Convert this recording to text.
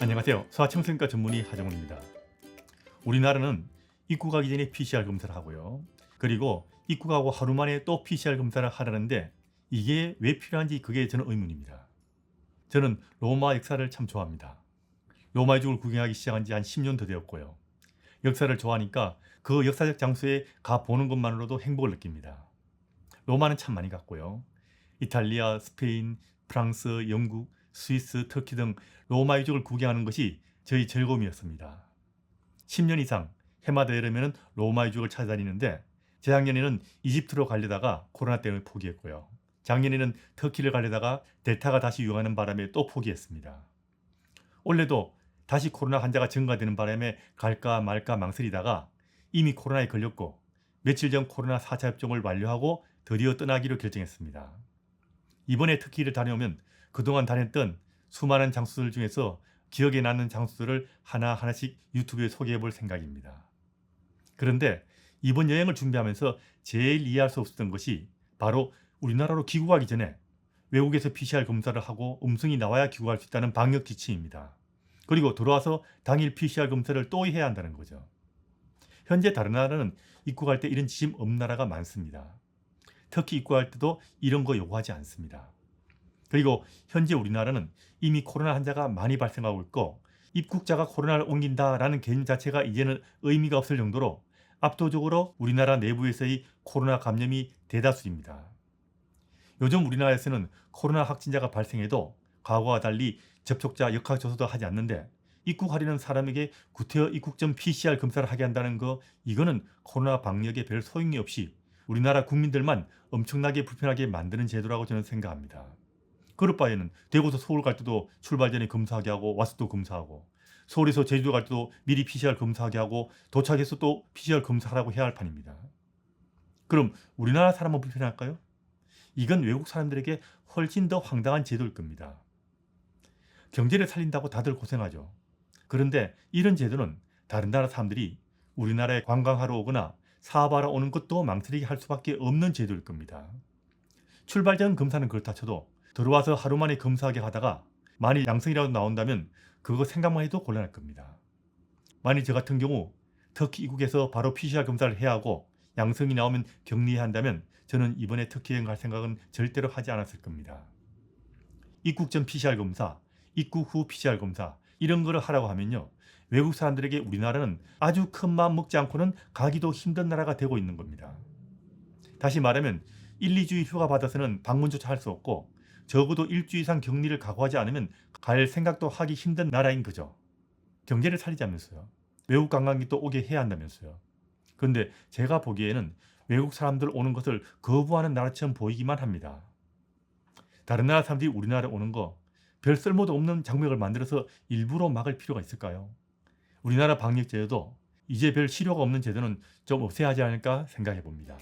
안녕하세요. 소아청소년과 전문의 하정훈입니다. 우리나라는 입국하기 전에 PCR 검사를 하고요. 그리고 입국하고 하루 만에 또 PCR 검사를 하라는데 이게 왜 필요한지 그게 저는 의문입니다. 저는 로마 역사를 참 좋아합니다. 로마 이족을 구경하기 시작한 지 한 10년 더 되었고요. 역사를 좋아하니까 그 역사적 장소에 가 보는 것만으로도 행복을 느낍니다. 로마는 참 많이 갔고요. 이탈리아, 스페인, 프랑스, 영국, 스위스, 터키 등 로마 유적을 구경하는 것이 저희 즐거움이었습니다. 10년 이상 해마다 여름에는 로마 유적을 찾아다니는데 재작년에는 이집트로 가려다가 코로나 때문에 포기했고요. 작년에는 터키를 가려다가 델타가 다시 유행하는 바람에 또 포기했습니다. 올해도 다시 코로나 환자가 증가되는 바람에 갈까 말까 망설이다가 이미 코로나에 걸렸고 며칠 전 코로나 4차 접종을 완료하고 드디어 떠나기로 결정했습니다. 이번에 터키를 다녀오면 그동안 다녔던 수많은 장소들 중에서 기억에 남는 장소들을 하나하나씩 유튜브에 소개해 볼 생각입니다. 그런데 이번 여행을 준비하면서 제일 이해할 수 없었던 것이 바로 우리나라로 귀국하기 전에 외국에서 PCR 검사를 하고 음성이 나와야 귀국할 수 있다는 방역 지침입니다. 그리고 들어와서 당일 PCR 검사를 또 해야 한다는 거죠. 현재 다른 나라는 입국할 때 이런 지침 없는 나라가 많습니다. 특히 입국할 때도 이런 거 요구하지 않습니다. 그리고 현재 우리나라는 이미 코로나 환자가 많이 발생하고 있고 입국자가 코로나를 옮긴다라는 개념 자체가 이제는 의미가 없을 정도로 압도적으로 우리나라 내부에서의 코로나 감염이 대다수입니다. 요즘 우리나라에서는 코로나 확진자가 발생해도 과거와 달리 접촉자 역학 조사도 하지 않는데 입국하려는 사람에게 구태여 입국 전 PCR 검사를 하게 한다는 거 이거는 코로나 방역에 별 소용이 없이 우리나라 국민들만 엄청나게 불편하게 만드는 제도라고 저는 생각합니다. 그럴 바에는 대구에서 서울 갈 때도 출발 전에 검사하게 하고 와서 또 검사하고 서울에서 제주도 갈 때도 미리 PCR 검사하게 하고 도착해서 또 PCR 검사하라고 해야 할 판입니다. 그럼 우리나라 사람은 불편할까요? 이건 외국 사람들에게 훨씬 더 황당한 제도일 겁니다. 경제를 살린다고 다들 고생하죠. 그런데 이런 제도는 다른 나라 사람들이 우리나라에 관광하러 오거나 사업하러 오는 것도 망설이게 할 수밖에 없는 제도일 겁니다. 출발 전 검사는 그렇다 쳐도 들어와서 하루 만에 검사하게 하다가 만일 양성이라도 나온다면 그거 생각만 해도 곤란할 겁니다. 만일 저 같은 경우 터키 입국에서 바로 PCR 검사를 해야 하고 양성이 나오면 격리해야 한다면 저는 이번에 터키 여행 갈 생각은 절대로 하지 않았을 겁니다. 입국 전 PCR 검사, 입국 후 PCR 검사 이런 거를 하라고 하면요. 외국 사람들에게 우리나라는 아주 큰 마음 먹지 않고는 가기도 힘든 나라가 되고 있는 겁니다. 다시 말하면 1, 2주일 휴가 받아서는 방문조차 할 수 없고 적어도 일주 이상 격리를 각오하지 않으면 갈 생각도 하기 힘든 나라인 거죠. 경제를 살리자면서요. 외국 관광객도 오게 해야 한다면서요. 그런데 제가 보기에는 외국 사람들 오는 것을 거부하는 나라처럼 보이기만 합니다. 다른 나라 사람들이 우리나라에 오는 거 별 쓸모도 없는 장벽을 만들어서 일부러 막을 필요가 있을까요? 우리나라 방역 제도도 이제 별 실효가 없는 제도는 좀 없애야 하지 않을까 생각해 봅니다.